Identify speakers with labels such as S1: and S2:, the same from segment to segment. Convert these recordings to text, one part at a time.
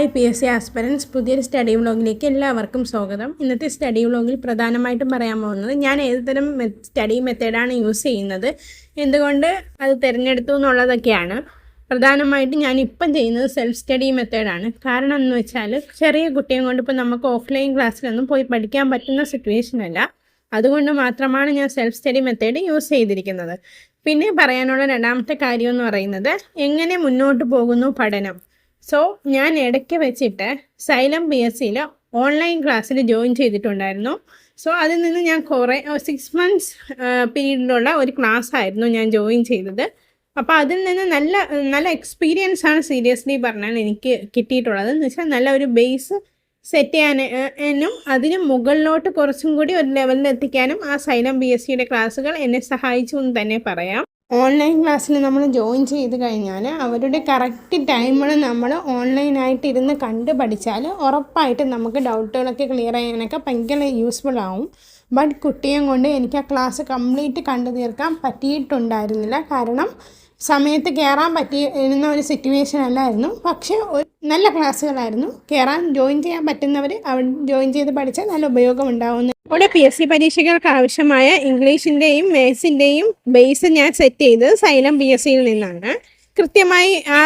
S1: Hi P S C aspirants പുതിയൊരു study വ്ളോഗിലേക്ക് എല്ലാവർക്കും സ്വാഗതം. ഇന്നത്തെ സ്റ്റഡി വ്ളോഗിൽ പ്രധാനമായിട്ടും പറയാൻ പോകുന്നത് ഞാൻ ഏതുതരം സ്റ്റഡി മെത്തേഡാണ് യൂസ് ചെയ്യുന്നത് എന്തുകൊണ്ട് അത് തിരഞ്ഞെടുത്തു എന്നുള്ളതൊക്കെയാണ്. പ്രധാനമായിട്ട് ഞാൻ ഇപ്പം ചെയ്യുന്നത് സെൽഫ് സ്റ്റഡി മെത്തേഡാണ്. കാരണം എന്ന് വെച്ചാൽ ചെറിയ കുട്ടിയെ കൊണ്ട് ഇപ്പോൾ നമുക്ക് ഓഫ്ലൈൻ ക്ലാസ്സിലൊന്നും പോയി പഠിക്കാൻ പറ്റുന്ന സിറ്റുവേഷൻ അല്ല. അതുകൊണ്ട് മാത്രമാണ് ഞാൻ സെൽഫ് സ്റ്റഡി മെത്തേഡ് യൂസ് ചെയ്തിരിക്കുന്നത്. പിന്നെ പറയാനുള്ള രണ്ടാമത്തെ കാര്യം എന്ന് പറയുന്നത് എങ്ങനെ മുന്നോട്ട് പോകുന്നു പഠനം? സോ ഞാൻ ഇടയ്ക്ക് വെച്ചിട്ട് സൈലം ബി എസ് സിയിൽ ഓൺലൈൻ ക്ലാസ്സിൽ ജോയിൻ ചെയ്തിട്ടുണ്ടായിരുന്നു. സോ അതിൽ നിന്ന് ഞാൻ കുറേ സിക്സ് മന്ത്സ് പീരീഡിലുള്ള ഒരു ക്ലാസ് ആയിരുന്നു ഞാൻ ജോയിൻ ചെയ്തത്. അപ്പോൾ അതിൽ നിന്ന് നല്ല നല്ല എക്സ്പീരിയൻസ് ആണ് സീരിയസ്ലി പറഞ്ഞാൽ എനിക്ക് കിട്ടിയിട്ടുള്ളത്. എന്ന് വെച്ചാൽ നല്ല ഒരു ബേസ് സെറ്റ് ചെയ്യാനും അതിന് മുകളിലോട്ട് കുറച്ചും കൂടി ഒരു ലെവലിൽ എത്തിക്കാനും ആ സൈലം ബി എസ് സിയുടെ ക്ലാസ്സുകൾ എന്നെ സഹായിച്ചു എന്ന് തന്നെ പറയാം. ഓൺലൈൻ ക്ലാസ്സിൽ നമ്മൾ ജോയിൻ ചെയ്ത് കഴിഞ്ഞാൽ അവരുടെ കറക്റ്റ് ടൈമിൽ നമ്മൾ ഓൺലൈനായിട്ട് ഇരുന്ന് കണ്ട് പഠിച്ചാൽ ഉറപ്പായിട്ട് നമുക്ക് ഡൗട്ടുകളൊക്കെ ക്ലിയർ ചെയ്യാനൊക്കെ ഭയങ്കര യൂസ്ഫുൾ ആവും. ബട്ട് കുട്ടിയെ കൊണ്ട് എനിക്ക് ആ ക്ലാസ് കംപ്ലീറ്റ് കണ്ടു തീർക്കാൻ പറ്റിയിട്ടുണ്ടായിരുന്നില്ല. കാരണം സമയത്ത് കയറാൻ പറ്റിയിരുന്ന ഒരു സിറ്റുവേഷൻ അല്ലായിരുന്നു. പക്ഷേ നല്ല ക്ലാസ്സുകളായിരുന്നു. കയറാൻ ജോയിൻ ചെയ്യാൻ പറ്റുന്നവർ ജോയിൻ ചെയ്ത് പഠിച്ചാൽ നല്ല ഉപയോഗം ഉണ്ടാവുന്നു ഇവിടെ പി എസ് സി പരീക്ഷകൾക്ക് ആവശ്യമായ ഇംഗ്ലീഷിന്റെയും മാത്സിന്റെയും ബേസ് ഞാൻ സെറ്റ് ചെയ്തത് സൈലം പി എസ് സിയിൽ നിന്നാണ്. കൃത്യമായി ആ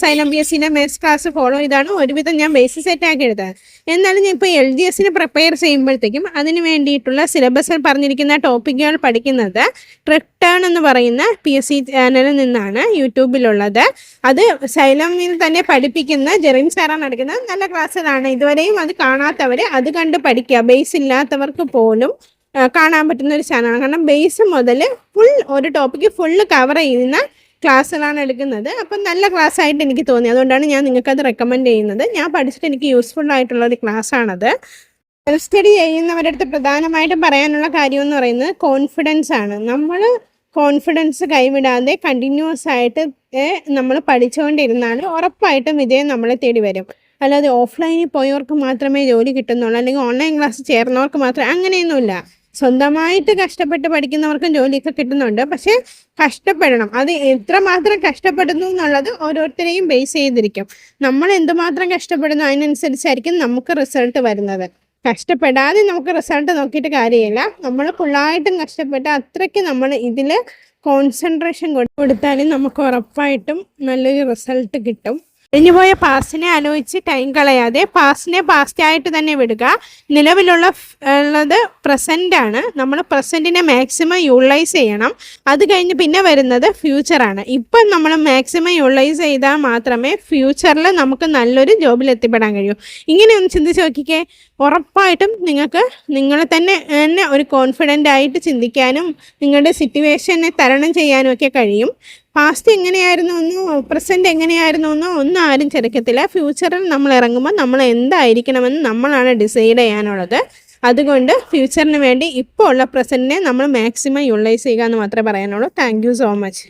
S1: സൈലം ബി എസ് സിന്റെ മെസ് ക്ലാസ് ഫോളോ ചെയ്താണ്. ഒരുവിധം ഞാൻ ബേസിസ് സെറ്റ് ആക്കി എടുത്തത്. എന്നാലും ഞാൻ ഇപ്പോൾ എൽ ജി എസിന് പ്രിപ്പയർ ചെയ്യുമ്പോഴത്തേക്കും അതിന് വേണ്ടിയിട്ടുള്ള സിലബസിൽ പറഞ്ഞിരിക്കുന്ന ടോപ്പിക്കുകൾ പഠിക്കുന്നത് ട്രിട്ടേൺ എന്ന് പറയുന്ന പി എസ് സി ചാനലിൽ നിന്നാണ് യൂട്യൂബിലുള്ളത്. അത് സൈലമിൽ തന്നെ പഠിപ്പിക്കുന്ന ജെറിൻ സാറാണ് നടക്കുന്നത് നല്ല ക്ലാസ്സുകളാണ് ഇതുവരെയും അത് കാണാത്തവർ അത് കണ്ട് പഠിക്കുക. ബേസ് ഇല്ലാത്തവർക്ക് പോലും കാണാൻ പറ്റുന്ന ഒരു ചാനലാണ് കാരണം ബേസ് മുതൽ ഫുൾ ഒരു ടോപ്പിക്ക് ഫുള്ള് കവർ ചെയ്യുന്ന ക്ലാസ്സുകളാണ് എടുക്കുന്നത്. അപ്പം നല്ല ക്ലാസ് ആയിട്ട് എനിക്ക് തോന്നി. അതുകൊണ്ടാണ് ഞാൻ നിങ്ങൾക്കത് റെക്കമെൻഡ് ചെയ്യുന്നത്. ഞാൻ പഠിച്ചിട്ട് എനിക്ക് യൂസ്ഫുൾ ആയിട്ടുള്ള ഒരു ക്ലാസ്സാണത്. സെൽഫ് സ്റ്റഡി ചെയ്യുന്നവരുടെ അടുത്ത് പ്രധാനമായിട്ടും പറയാനുള്ള കാര്യം എന്ന് പറയുന്നത് കോൺഫിഡൻസ് ആണ്. നമ്മൾ കോൺഫിഡൻസ് കൈവിടാതെ കണ്ടിന്യൂസ് ആയിട്ട് നമ്മൾ പഠിച്ചുകൊണ്ടിരുന്നാൽ ഉറപ്പായിട്ടും വിജയം നമ്മളെ തേടി വരും. അല്ലാതെ ഓഫ്ലൈനിൽ പോയവർക്ക് മാത്രമേ ജോലി കിട്ടുന്നുള്ളൂ. അല്ലെങ്കിൽ ഓൺലൈൻ ക്ലാസ് ചേർന്നവർക്ക് മാത്രമേ അങ്ങനെയൊന്നുമില്ല. സ്വന്തമായിട്ട് കഷ്ടപ്പെട്ട് പഠിക്കുന്നവർക്കും ജോലിയൊക്കെ കിട്ടുന്നുണ്ട്. പക്ഷേ കഷ്ടപ്പെടണം. അത് എത്രമാത്രം കഷ്ടപ്പെടുന്നു എന്നുള്ളത് ഓരോരുത്തരെയും ബേസ് ചെയ്തിരിക്കും. നമ്മൾ എന്തുമാത്രം കഷ്ടപ്പെടുന്നു അതിനനുസരിച്ചായിരിക്കും നമുക്ക് റിസൾട്ട് വരുന്നത്. കഷ്ടപ്പെടാതെ നമുക്ക് റിസൾട്ട് നോക്കിയിട്ട് കാര്യമില്ല. നമ്മൾ ഫുള്ളായിട്ടും കഷ്ടപ്പെട്ട് അത്രയ്ക്ക് നമ്മൾ ഇതിൽ കോൺസെൻട്രേഷൻ കൊടുത്താലും നമുക്ക് ഉറപ്പായിട്ടും നല്ലൊരു റിസൾട്ട് കിട്ടും. കഴിഞ്ഞുപോയ പാസ്റ്റിനെ ആലോചിച്ച് ടൈം കളയാതെ പാസ്റ്റിനെ പാസ്റ്റായിട്ട് തന്നെ വിടുക. നിലവിലുള്ള ഉള്ളത് പ്രസന്റ് ആണ്. നമ്മൾ പ്രസന്റിനെ മാക്സിമം യൂട്ടിലൈസ് ചെയ്യണം. അത് കഴിഞ്ഞ് പിന്നെ വരുന്നത് ഫ്യൂച്ചറാണ് ഇപ്പം നമ്മൾ മാക്സിമം യൂട്ടിലൈസ് ചെയ്താൽ മാത്രമേ ഫ്യൂച്ചറിൽ നമുക്ക് നല്ലൊരു ജോബിൽ എത്തിപ്പെടാൻ കഴിയൂ. ഇങ്ങനെ ഒന്ന് ചിന്തിച്ച് നോക്കിക്കേ. ഉറപ്പായിട്ടും നിങ്ങൾക്ക് നിങ്ങളെ തന്നെ തന്നെ ഒരു കോൺഫിഡന്റ് ആയിട്ട് ചിന്തിക്കാനും നിങ്ങളുടെ സിറ്റുവേഷനെ തരണം ചെയ്യാനും ഒക്കെ കഴിയും. പാസ്റ്റ് എങ്ങനെയായിരുന്നു എന്നോ പ്രസന്റ് എങ്ങനെയായിരുന്നു എന്നോ ഒന്നും ആരും ചെറുക്കത്തില്ല. ഫ്യൂച്ചറിൽ നമ്മൾ ഇറങ്ങുമ്പോൾ നമ്മൾ എന്തായിരിക്കണമെന്ന് നമ്മളാണ് ഡിസൈഡ് ചെയ്യാനുള്ളത്. അതുകൊണ്ട് ഫ്യൂച്ചറിന് വേണ്ടി ഇപ്പോൾ ഉള്ള പ്രസന്റിനെ നമ്മൾ മാക്സിമം യൂട്ടിലൈസ് ചെയ്യുക എന്ന് മാത്രമേ പറയാനുള്ളൂ. Thank so much